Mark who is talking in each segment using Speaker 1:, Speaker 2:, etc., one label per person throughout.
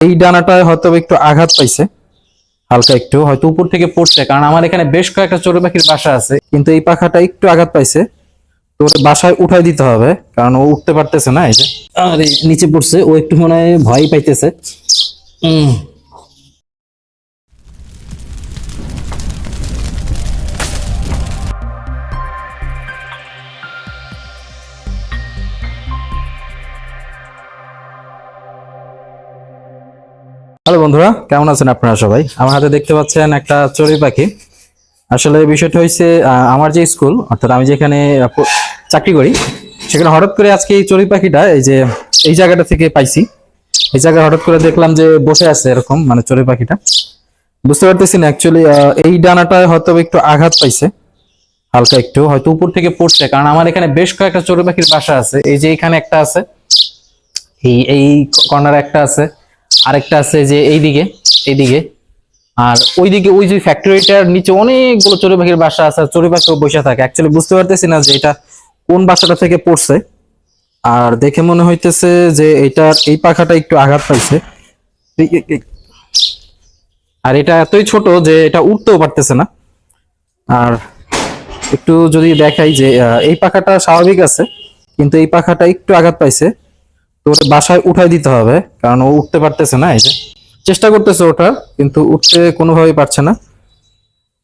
Speaker 1: এই ডানাটায় হয়তো একটু আঘাত পাইছে, হালকা একটু, হয়তো উপর থেকে পড়ছে, কারণ আমার এখানে বেশ কয়েকটা চোর পাখির বাসা আছে, কিন্তু এই পাখাটা একটু আঘাত পাইছে। তো ওর বাসায় উঠাই দিতে হবে, কারণ ও উঠতে পারতেছে না এই যে। আরে নিচে পড়ছে, ও একটু মনে হয় ভয় পাইতেছে। হ্যালো বন্ধুরা, কেমন আছেন আপনারা সবাই? আমার হাতে দেখতে পাচ্ছেন একটা চড়ুই পাখি। আসলে বিষয়টা হয়েছে আমার যে স্কুল, অর্থাৎ আমি যেখানে চাকরি করি, সেখানে হঠাৎ করে আজকে এই চড়ুই পাখিটা, এই যে এই জায়গাটা থেকে পাইছি। এই জায়গায় হঠাৎ করে দেখলাম যে বসে আছে এরকম মানে চড়ুই পাখিটা। বুঝতে পারতেছি না অ্যাকচুয়ালি এই ডানাটায় হয়তো একটু আঘাত পাইছে, হালকা একটু, হয়তো উপর থেকে পড়ছে, কারণ আমার এখানে বেশ কয়েকটা চড়ুই পাখির বাসা আছে। এই যে এখানে একটা আছে, এই এই কর্নার একটা আছে। আরেকটা আছে যে এইদিকে এইদিকে। আর ওইদিকে ওই যে ফ্যাক্টরিটার নিচে অনেকগুলো চড়ুই পাখির বাসা আছে চড়ুই পাখিও বসে থাকে। অ্যাকচুয়ালি বুঝতে পারতেছি না যে এটা কোন বাসাটা থেকে পড়ছে। আর দেখে মনে হইতেছে যে এটার এই পাখাটা একটু আঘাত পাইছে। আর এটা এতই ছোট যে এটা উঠতেও পারতেছে না। আর একটু যদি দেখাই যে এই পাখাটা স্বাভাবিক আছে, কিন্তু এই পাখাটা একটু আঘাত পাইছে। তো বাসায় উঠাই দিতে হবে, কারণ ও উঠতে পারতেছে না, এই যে। চেষ্টা করতেছে ওটা, কিন্তু উঠতে কোনোভাবেই পারছে না।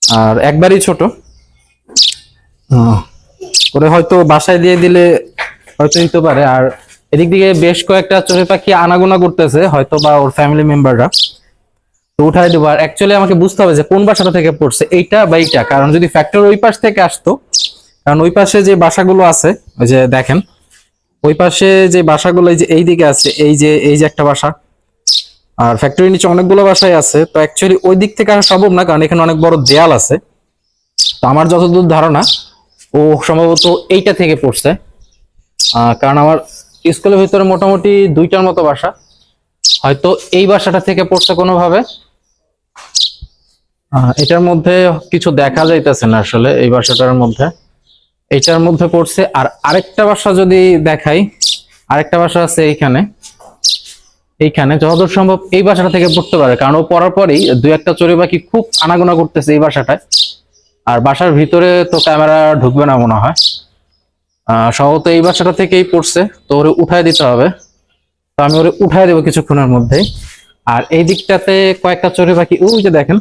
Speaker 1: আর একবারই ছোট। ওরে হয়তো বাসায় দিয়ে দিলে হয়তো দিতে পারে। আর এদিক দিকে বেশ কয়েকটা চড়ুই পাখি আনাগোনা করতেছে, হয়তো বা ওর ফ্যামিলি মেম্বাররা তো উঠাই দেবো। আর অ্যাকচুয়ালি আমাকে বুঝতে হবে যে কোন বাসাটা থেকে পড়ছে, এইটা বা এইটা। কারণ যদি ফ্যাক্টর ওই পাশ থেকে আসতো, কারণ ওই পাশে যে বাসাগুলো আছে, ওই যে দেখেন ওই পাশে যে বাসাগুলো, এই যে এই দিকে আছে, এই যে এই যে একটা বাসা। আর ফ্যাক্টরির নিচে অনেকগুলো বাসায় আছে, তো অ্যাকচুয়ালি ওই দিক থেকে আসা সম্ভব না, কারণ এখানে অনেক বড় দেয়াল আছে। তো আমার যতদূর ধারণা, ও সম্ভবত এইটা থেকে পড়ছে। কারণ আমার স্কুলের ভিতরে মোটামুটি দুইটার মতো বাসা। হয়তো এই বাসাটা থেকে পড়ছে কোনোভাবে। এটার মধ্যে কিছু দেখা যাইতেছে না আসলে, এই বাসাটার মধ্যে। এটার মধ্যে পড়ছে, আর আরেকটা বাসা যদি দেখাই, আরেকটা বাসা আছে এইখানে। এইখানে যতদূর সম্ভব এই বাসাটা থেকে পড়তে পারে, কারণ ও পড়ার পরেই দুই একটা চড়ুই পাখি খুব আনাগোনা করতেছে এই বাসাটায়। আর বাসার ভিতরে তো ক্যামেরা ঢুকবে না মনে হয়। সম্ভবত এই বাসাটা থেকেই পড়ছে, তো ওরে উঠায় দিতে হবে। তো আমি ওরে উঠায় দেবো কিছুক্ষণের মধ্যেই। আর এই দিকটাতে কয়েকটা চড়ুই পাখি, ওই যে দেখেন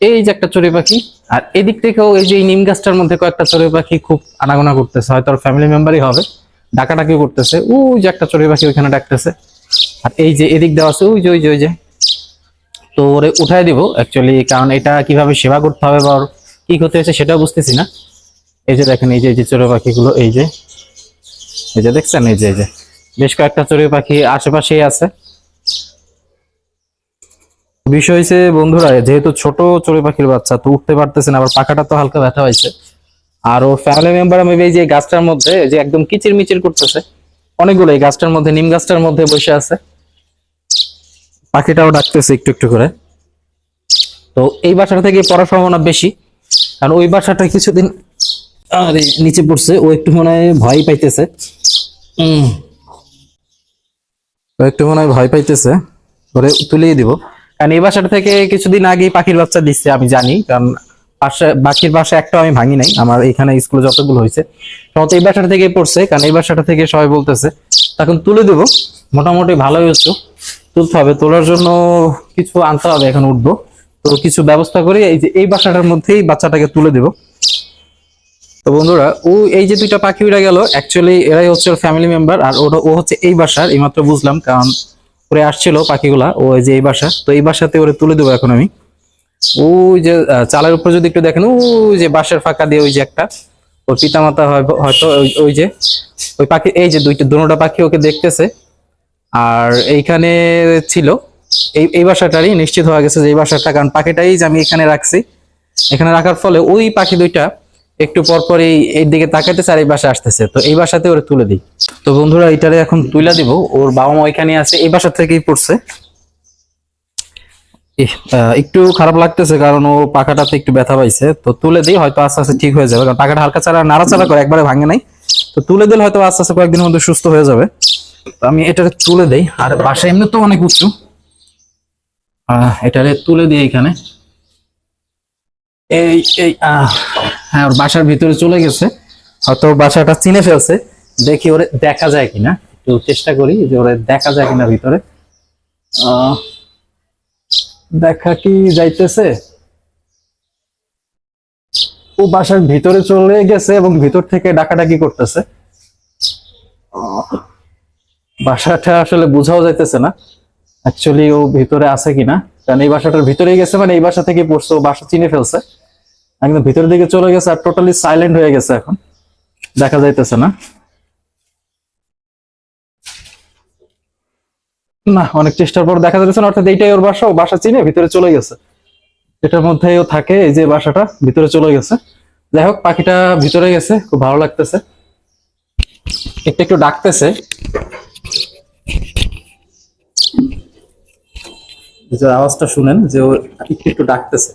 Speaker 1: এই যে একটা চড়ুই পাখি, আর এদিক থেকেও এই যে নিম গাছটার মধ্যে কয়েকটা চড়ুই পাখি খুব আনাগোনা করতেছে, হয়তো ফ্যামিলি মেম্বারই হবে ডাকাডাকি করতেছে, ওই যে একটা চড়ুই পাখি ওইখানে ডাকতেছে, আর এই যে এদিক দেওয়া আছে, ওই যে ওই যে ওই যে, তো ওরে উঠাই দিব অ্যাকচুয়ালি কারণ এটা কীভাবে সেবা করতে হবে বা কি করতে হয়েছে সেটাও বুঝতেছি না। এই যে দেখেন, এই যে এই যে চড়ুই পাখিগুলো, এই যে এই যে দেখছেন, এই যে এই যে, বেশ কয়েকটা চড়ুই পাখি আশেপাশেই আছে। বিষয় হয়েছে বন্ধুরা, যেহেতু ছোট চড়ুই পাখির বাচ্চা, তো উঠতে পারতেছে না, আবার পাখাটা তো হালকা ব্যথা হয়েছে আর ওর ফ্যামিলি মেম্বার মেবি এই যে গাছটার মধ্যে যে একদম কিচির মিচির করতেছে, অনেকগুলো এই গাছটার মধ্যে, নিম গাছটার মধ্যে বসে আছে। পাখিটাও ডাকতেছে একটু একটু করে। তো এই বাসাটা থেকে পড়ার সম্ভাবনা বেশি, কারণ ওই বাসাটা কিছুদিন আরে নিচে পড়ছে, ও একটু মনে হয় ভয় পাইতেছে। ও একটু মনে হয় ভয় পাইতেছে ওরে তুলিয়ে দিব। কারণ এই বাসাটা থেকে কিছুদিন আগে পাখির বাচ্চা দিচ্ছে আমি জানি। কারণ পাশে, বাকির বাসা একটা আমি ভাঙি নাই। আমার এখানে স্কুলে যতগুলো হয়েছে সম্ভবত এই বাসাটা থেকে পড়ছে। কারণ এই বাসাটা থেকে সবাই বলতেছে, তখন তুলে দেবো। মোটামুটি ভালোই হচ্ছে। তুলতে হবে। তোলার জন্য কিছু আনতে হবে, এখন উঠবো। তো কিছু ব্যবস্থা করে এই যে, এই বাসাটার মধ্যেই বাচ্চাটাকে তুলে দেবো। তো বন্ধুরা, ও, এই যে দুইটা পাখি উড়ে গেল অ্যাকচুয়ালি এরাই হচ্ছে ফ্যামিলি মেম্বার আর ওটা, ও হচ্ছে এই বাসার, এইমাত্র বুঝলাম। কারণ ওরে আসছিল পাখিগুলা, ও এই যে এই বাসা। তো এই বাসাতে ওরে তুলে দেবো এখন আমি। ওই যে চালের উপর যদি একটু দেখেন, ওই যে বাঁশের ফাঁকা দিয়ে ওই যে একটা, ওর পিতামাতা হয়- হয়তো ওই- ওই যে, ওই পাখি, এই যে দুইটা, দুটা পাখি ওকে দেখতেছে। আর এইখানে ছিল, এই এই বাসাটারই নিশ্চিত হয়ে গেছে যে এই বাসাটা, কারণ পাখিটাই যে আমি এখানে রাখছি। এখানে রাখার ফলে ওই পাখি দুইটা একটু পর পর এই দিকে তাকাইতেছে আর এই বাসা আসতেছে। তো এই বাসাতে ওরে তুলে দিই। তো বন্ধুরা এটারে এখন তুলে দিব। ওর বাবা মা ওইখানে আছে। এই বাসা থেকেই পড়ছে। একটু খারাপ লাগতেছে কারণ ও পাখাটাতে একটু ব্যথা পাইছে। তো তুলে দিই, হয়তো আস্তে আস্তে ঠিক হয়ে যাবে। কারণ পাখাটা হালকা চারা নাড়াচাড়া করে, একবারে ভাঙে নাই। তো তুলে দিলে হয়তো আস্তে আস্তে কয়েকদিনের মধ্যে সুস্থ হয়ে যাবে। তো আমি এটারে তুলে দেই। আর বাসা এমনি তো অনেক উঁচু। এটারে তুলে দিই এখানে। এই এই হ্যাঁ ওর বাসার ভিতরে চলে গেছে। হয়তো বাসাটা চিনে ফেলছে। দেখি ওরে দেখা যায় কিনা। একটু চেষ্টা করি যে ওরে দেখা যায় কিনা ভিতরে। দেখা কি যাইতেছে? ও বাসার ভিতরে চলে গেছে এবং ভিতর থেকে ডাকাডাকি করতেছে। বাসাটা আসলে বোঝাও যাইতেছে না। অ্যাকচুয়ালি ও ভিতরে আছে কিনা? কারণ এই বাসাটার ভিতরেই গেছে মানে এই বাসা থেকে পড়ছে। ও বাসা চিনে ফেলছে। একদম ভিতরের দিকে চলে গেছে আর টোটালি সাইলেন্ট হয়ে গেছে এখন। দেখা যাইতেছে না। না, অনেক চেষ্টার পর দেখা যাচ্ছে না, অর্থাৎ এইটাই ওর বাসা, ও বাসা চিনে ভিতরে চলে গেছে। এটার মধ্যেই ও থাকে, এই যে বাসাটা, ভিতরে চলে গেছে। যাই হোক, পাখিটা ভিতরে গেছে, খুব ভালো লাগতেছে। একটু একটু ডাকতেছে। যে আওয়াজটা শুনেন যে ও একটু একটু ডাকতেছে।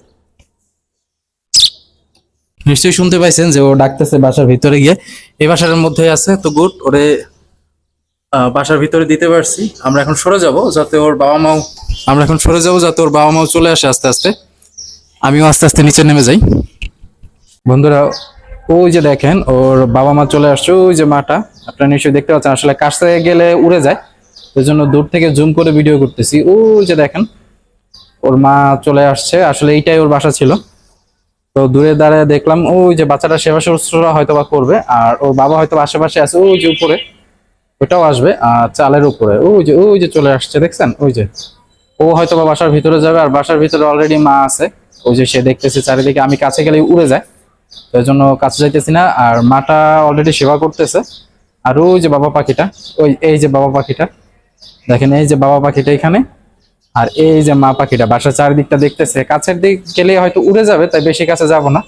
Speaker 1: নিশ্চয়ই শুনতে পাইছেন যে ও ডাকতেছে বাসার ভিতরে গিয়ে। এই বাসার মধ্যে আছে, তো গুড, ওরে বাসার ভিতরে দিতে পারছি। আমরা এখন সরে যাব যাতে ওর বাবা মাও, আমরা এখন সরে যাব যাতে ওর বাবা মাও চলে আসে আস্তে আস্তে। আমিও আস্তে আস্তে নিচে নেমে যাই। বন্ধুরা, ওই যে দেখেন, ওর বাবা মা চলে আসছে, ওই যে মাটা। আপনারা নিশ্চয়ই দেখতে পাচ্ছেন, আসলে কাছে গেলে উড়ে যায়। ওই জন্য দূর থেকে জুম করে ভিডিও করতেছি। ওই যে দেখেন, ওর মা চলে আসছে। আসলে এইটাই ওর বাসা ছিল। তো দূরে দাঁড়ায় দেখলাম, ওই যে বাচ্চাটা সেবা শুশ্রূষা হয়তো বা করবে, আর ওর বাবা হয়তো আশেপাশে আছে, ওই যে উপরে, ওটাও আসবে, আর চালের উপরে, ওই যে ওই যে চলে আসছে, দেখছেন? ওই যে, ও হয়তো বা বাসার ভিতরে যাবে, আর বাসার ভিতরে অলরেডি মা আছে, ওই যে সে দেখতেছে চারিদিকে, আমি কাছে গেলে উড়ে যায়, তো জন্য কাছে যাইতেছি না, আর মাটা অলরেডি সেবা করতেছে, আর ওই যে বাবা পাখিটা, ওই, এই যে বাবা পাখিটা, দেখেন এই যে বাবা পাখিটা এখানে আর এই যে মা পাখিটা বাসার চারিদিকটা দেখতেছে, কাছের দিক গেলে হয়তো উড়ে যাবে, তাই বেশি কাছে যাব না।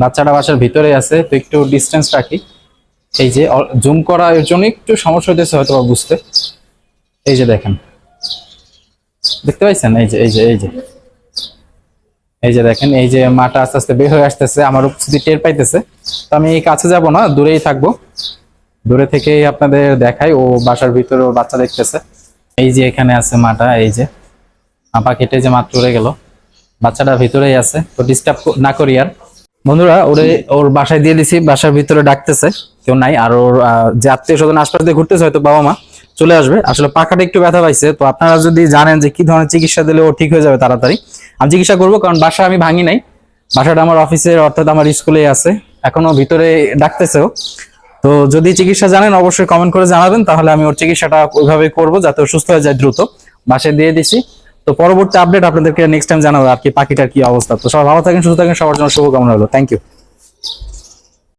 Speaker 1: বাচ্চাটা বাসার ভিতরে আছে, তো একটু ডিস্টেন্স রাখি। এই যে জুম করা এর জন্য একটু সমস্যা হতেছে হয়তো বুঝতে। এই যে দেখেন। দেখতে পাইছেন? এই যে এই যে এই যে। এই যে দেখেন, এই যে মাটা আস্তে আস্তে বের হয়ে আসতেছে, আমার উপস্থিতি টের পাইতেছে। তো আমি কাছে যাব না, দূরেই থাকব। দূরে থেকেই আপনাদের দেখাই, ও বাসার ভিতরে বাচ্চা দেখতেছে। এই যে এখানে আছে মাটা, এই যে। আপা কেটে যে মাত্র উড়ে গেল। বাচ্চাটা ভিতরেই আছে, তো ডিস্টার্ব না করি আর। বন্ধুরা, ওরে, ওর বাসায় দিয়ে দিছি, বাসার ভিতরে ডাকতেছে। কেউ নাই, আর ওর যে আত্মীয় স্বজন আশপাশ দিয়ে ঘুরতেছে, হয়তো বাবা মা চলে আসবে। আসলে পাখাটা একটু ব্যথা পাইছে, তো আপনারা যদি জানেন যে কি ধরনের চিকিৎসা দিলে ও ঠিক হয়ে যাবে তাড়াতাড়ি, আমি চিকিৎসা করব, কারণ বাসা আমি ভাঙি নাই। বাসাটা আমার অফিসের অর্থাৎ আমার স্কুলে আছে। এখনও ভিতরে ডাকতেছেও তো যদি চিকিৎসা জানেন, অবশ্যই কমেন্ট করে জানাবেন। তাহলে আমি ওর চিকিৎসাটা ওইভাবে করব যাতে সুস্থ হয়ে যায় দ্রুত। বাসায় দিয়ে দিছি। তো পরবর্তী আপডেট আপনাদেরকে নেক্সট টাইম জানাব আর কি পাখিটার কি অবস্থা। তো সবাই ভালো থাকেন, সুস্থ থাকেন, সবার জন্য শুভকামনা হলো থ্যাংক ইউ